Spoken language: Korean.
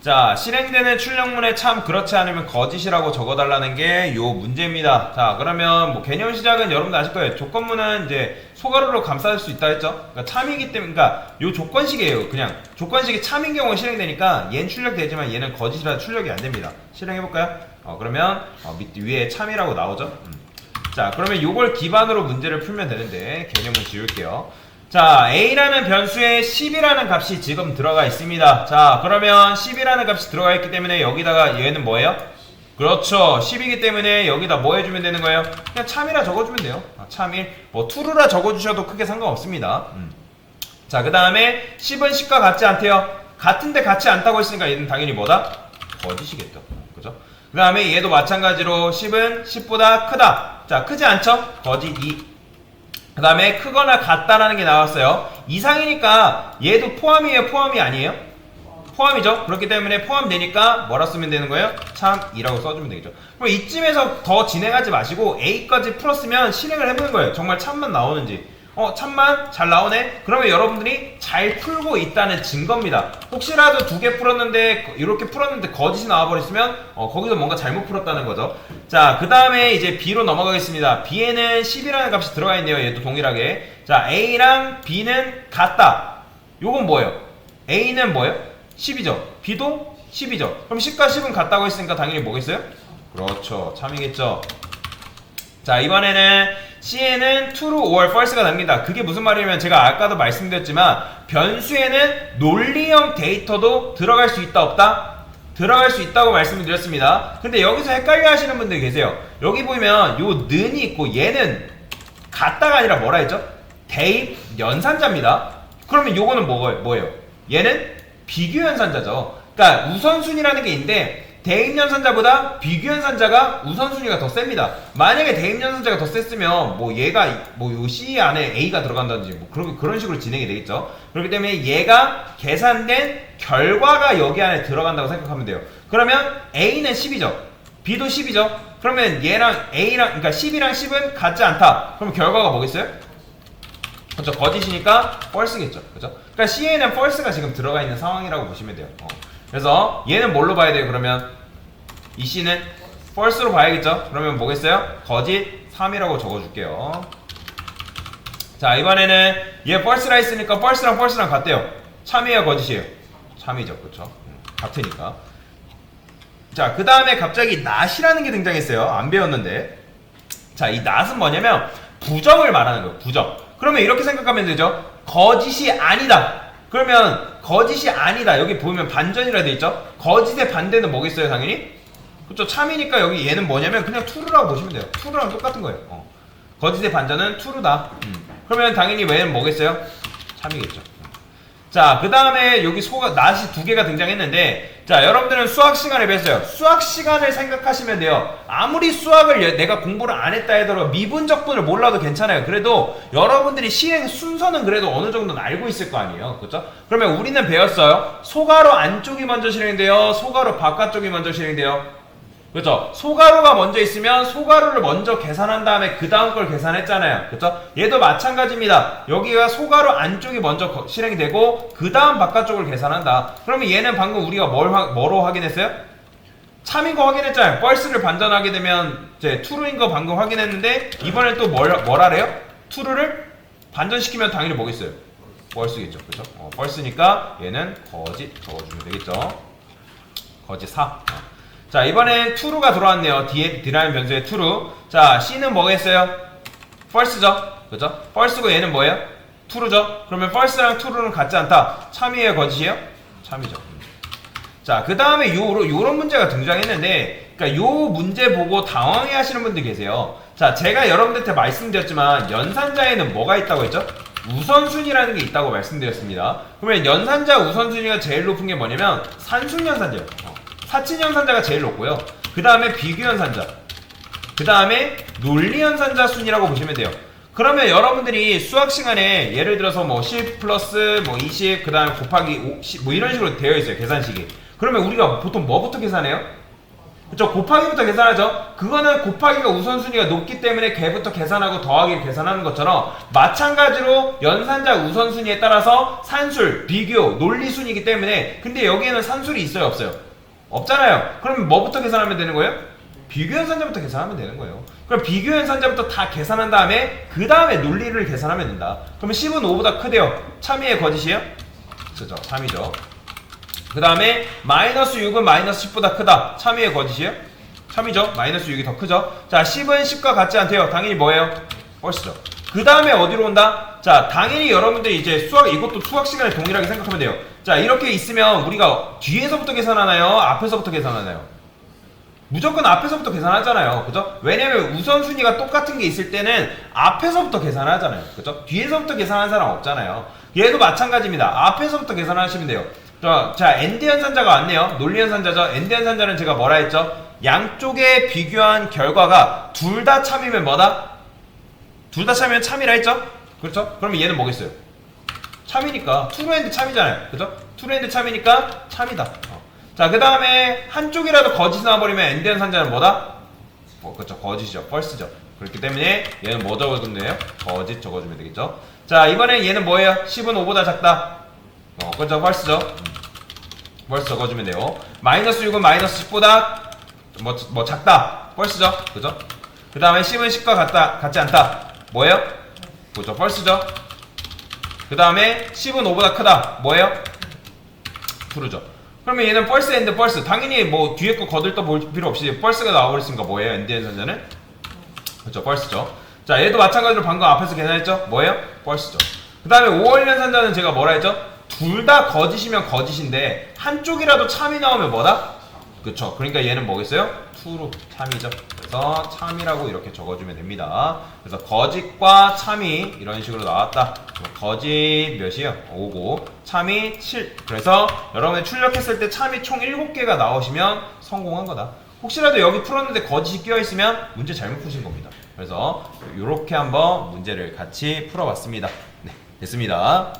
자, 실행되는 출력문에 참 그렇지 않으면 거짓이라고 적어달라는 게 요 문제입니다. 자, 그러면 뭐 개념 시작은 여러분들 아실 거예요. 조건문은 이제 소가루로 감쌀 수 있다 했죠? 그러니까 참이기 때문에, 그러니까 요 조건식이에요. 그냥 조건식이 참인 경우에 실행되니까 얘는 출력되지만 얘는 거짓이라 출력이 안 됩니다. 실행해볼까요? 어, 그러면 어, 밑 위에 참이라고 나오죠? 음. 자, 그러면 요걸 기반으로 문제를 풀면 되는데 개념을 지울게요. 자, a라는 변수에 10이라는 값이 지금 들어가 있습니다. 자, 그러면 10이라는 값이 들어가 있기 때문에 여기다가 얘는 뭐예요? 그렇죠. 10이기 때문에 여기다 뭐 해주면 되는 거예요? 그냥 참이라 적어주면 돼요. 아, 참일. 뭐 투루라 적어주셔도 크게 상관없습니다. 음. 자, 그 다음에 10은 10과 같지 않대요. 같은데 같지 않다고 했으니까 얘는 당연히 뭐다? 거짓이겠죠. 그죠? 그 다음에 얘도 마찬가지로 10은 10보다 크다. 자, 크지 않죠? 거짓 2. 그 다음에 크거나 같다라는 게 나왔어요. 이상이니까 얘도 포함이에요? 포함이 아니에요? 포함이죠. 그렇기 때문에 포함되니까 뭐라 쓰면 되는 거예요? 참이라고 써주면 되겠죠. 그럼 이쯤에서 더 진행하지 마시고 A까지 풀었으면 실행을 해보는 거예요. 정말 참만 나오는지. 어, 참만 잘 나오네? 그러면 여러분들이 잘 풀고 있다는 증거입니다. 혹시라도 두 개 풀었는데, 이렇게 풀었는데 거짓이 나와버렸으면, 어, 거기서 뭔가 잘못 풀었다는 거죠. 자, 그 다음에 이제 B로 넘어가겠습니다. B에는 10이라는 값이 들어가 있네요. 얘도 동일하게. 자, A랑 B는 같다. 요건 뭐예요? A는 뭐예요? 10이죠. B도 10이죠. 그럼 10과 10은 같다고 했으니까 당연히 뭐겠어요? 그렇죠. 참이겠죠. 자 이번에는 C에는 true or false가 납니다. 그게 무슨 말이냐면 제가 아까도 말씀드렸지만 변수에는 논리형 데이터도 들어갈 수 있다 없다? 들어갈 수 있다고 말씀을 드렸습니다. 근데 여기서 헷갈려 하시는 분들이 계세요. 여기 보면 요 는이 있고 얘는 같다가 아니라 뭐라 했죠? 대입 연산자입니다. 그러면 요거는? 뭐예요? 얘는 비교 연산자죠. 그러니까 우선순위라는 게 있는데 대입 연산자보다 비교 연산자가 우선순위가 더 셉니다. 만약에 대입 연산자가 더 셌으면 뭐 얘가 뭐요 C 안에 A가 들어간다든지 뭐 그런 그런 식으로 진행이 되겠죠. 그렇기 때문에 얘가 계산된 결과가 여기 안에 들어간다고 생각하면 돼요. 그러면 A는 10이죠. B도 10이죠. 그러면 얘랑 A랑 그러니까 10이랑 10은 같지 않다. 그럼 결과가 뭐겠어요? 그렇죠. 거짓이니까 false겠죠. 그렇죠? 그러니까 C에는 false가 지금 들어가 있는 상황이라고 보시면 돼요. 어. 그래서 얘는 뭘로 봐야 돼요? 그러면 이 C는 false로 봐야겠죠? 그러면 뭐겠어요? 거짓 3이라고 적어줄게요. 자 이번에는 얘 false라 했으니까 false랑 false랑 같대요. 참이에요, 거짓이에요? 참이죠, 그렇죠? 음, 같으니까. 자, 그 다음에 갑자기 not이라는 게 등장했어요. 안 배웠는데. 자, 이 not은 뭐냐면 부정을 말하는 거예요. 부정. 그러면 이렇게 생각하면 되죠. 거짓이 아니다. 그러면 거짓이 아니다. 여기 보면 반전이라 돼 있죠. 거짓의 반대는 뭐겠어요, 당연히? 그렇죠. 참이니까 여기 얘는 뭐냐면 그냥 true라고 보시면 돼요. true랑 똑같은 거예요. 어. 거짓의 반전은 true다. 음. 그러면 당연히 얘는 뭐겠어요? 참이겠죠. 자, 그 다음에 여기 소가, 낫이 두 개가 등장했는데, 자, 여러분들은 수학 시간에 배웠어요. 수학 시간을 생각하시면 돼요. 아무리 수학을 여- 내가 공부를 안 했다 해도 미분적분을 몰라도 괜찮아요. 그래도 여러분들이 시행 순서는 그래도 어느 정도는 알고 있을 거 아니에요. 그렇죠? 그러면 우리는 배웠어요. 소가로 안쪽이 먼저 실행돼요. 소가로 바깥쪽이 먼저 실행돼요. 그렇죠? 소가루가 먼저 있으면 소가루를 먼저 계산한 다음에 그 다음 걸 계산했잖아요. 그렇죠? 얘도 마찬가지입니다. 여기가 소가루 안쪽이 먼저 거- 실행이 되고 그 다음 바깥쪽을 계산한다. 그러면 얘는 방금 우리가 뭘 하- 뭐로 확인했어요? 참인 거 확인했잖아요. 펄스를 반전하게 되면 이제 투루인 거 방금 확인했는데 이번엔 또 뭘, 뭐라래요? 투루를 반전시키면 당연히 뭐겠어요? 펄스겠죠. 그렇죠? 어, 펄스니까 얘는 거짓 적어주면 되겠죠. 거짓 4. 어. 자 이번엔 true가 들어왔네요. 뒤에 D라는 변수의 true. 자 C는 뭐겠어요? false죠. 그죠? false고 얘는 뭐예요? true죠. 그러면 false랑 true는 같지 않다. 참이에요, 거짓이에요? 참이죠. 자, 그 다음에 요, 요런 문제가 등장했는데, 그니까 요 문제 보고 당황해 하시는 분들 계세요. 자, 제가 여러분들한테 말씀드렸지만, 연산자에는 뭐가 있다고 했죠? 우선순위라는 게 있다고 말씀드렸습니다. 그러면 연산자 우선순위가 제일 높은 게 뭐냐면, 산순연산자예요. 어. 사친 연산자가 제일 높고요. 그 다음에 비교 연산자. 그 다음에 논리 연산자 순이라고 보시면 돼요. 그러면 여러분들이 수학 시간에 예를 들어서 뭐 10 플러스 뭐 20, 그 다음에 곱하기 5, 10, 뭐 이런 식으로 되어 있어요. 계산식이. 그러면 우리가 보통 뭐부터 계산해요? 그쵸 곱하기부터 계산하죠 그거는 곱하기가 우선순위가 높기 때문에 개부터 계산하고 더하기 계산하는 것처럼 마찬가지로 연산자 우선순위에 따라서 산술 비교 논리순이기 때문에 근데 여기에는 산술이 있어요 없어요 없잖아요 그럼 뭐부터 계산하면 되는 거예요 비교 연산자부터 계산하면 되는 거예요 그럼 비교 연산자부터 다 계산한 다음에 그 다음에 논리를 계산하면 된다 그러면 10은 5보다 크대요 참이의 거짓이에요 그죠 참이죠 그 다음에 마이너스 6은 마이너스 10보다 크다. 참이의 거짓이에요? 참이죠. 마이너스 6이 더 크죠. 자 10은 10과 같지 않대요. 당연히 뭐예요? 펄스죠. 그 다음에 어디로 온다? 자 당연히 여러분들이 이제 수학 이것도 수학 시간에 동일하게 생각하면 돼요. 자 이렇게 있으면 우리가 뒤에서부터 계산하나요? 앞에서부터 계산하나요? 무조건 앞에서부터 계산하잖아요. 그죠? 왜냐면 우선순위가 똑같은 게 있을 때는 앞에서부터 계산하잖아요. 그죠? 뒤에서부터 계산하는 사람 없잖아요. 얘도 마찬가지입니다. 앞에서부터 계산하시면 돼요. 자, 자, 엔드 연산자가 왔네요. 논리 연산자죠. 엔드 연산자는 제가 뭐라 했죠? 양쪽에 비교한 결과가 둘 다 참이면 뭐다? 둘 다 참이면 참이라 했죠? 그렇죠? 그러면 얘는 뭐겠어요? 참이니까 투루엔드 참이잖아요. 그죠? 투루엔드 참이니까 참이다. 어. 자, 그 다음에 한쪽이라도 거짓 나와버리면 엔드 연산자는 뭐다? 어, 그렇죠. 거짓이죠. 펄스죠. 그렇기 때문에 얘는 뭐 적어주면 돼요? 거짓 적어주면 되겠죠. 자, 이번엔 얘는 뭐예요? 10은 5보다 작다. 어, 그렇죠. 펄스죠. 음. 펄스 적어주면 돼요. 마이너스 6은 마이너스 10보다 뭐, 뭐 작다. 펄스죠. 그죠? 그 다음에 10은 10과 같다, 같지 않다. 뭐예요? 그죠. 펄스죠. 그 다음에 10은 5보다 크다. 뭐예요? 트루죠. 그러면 얘는 펄스 앤드 펄스. 당연히 뭐 뒤에 거 거들떠 볼 필요 없이 펄스가 나와버렸으니까 뭐예요? 엔드 연산자는? 그렇죠. 펄스죠. 자, 얘도 마찬가지로 방금 앞에서 계산했죠? 뭐예요? 펄스죠. 그 다음에 5월 연산자는 제가 뭐라 했죠? 둘 다 거짓이면 거짓인데 한쪽이라도 참이 나오면 뭐다? 그쵸. 그러니까 얘는 뭐겠어요? 투로 참이죠. 그래서 참이라고 이렇게 적어주면 됩니다. 그래서 거짓과 참이 이런 식으로 나왔다. 거짓 몇이에요? 5고 참이 7. 그래서 여러분이 출력했을 때 참이 총 7개가 나오시면 성공한 거다. 혹시라도 여기 풀었는데 거짓이 끼어있으면 문제 잘못 푸신 겁니다. 그래서 이렇게 한번 문제를 같이 풀어봤습니다. 네, 됐습니다.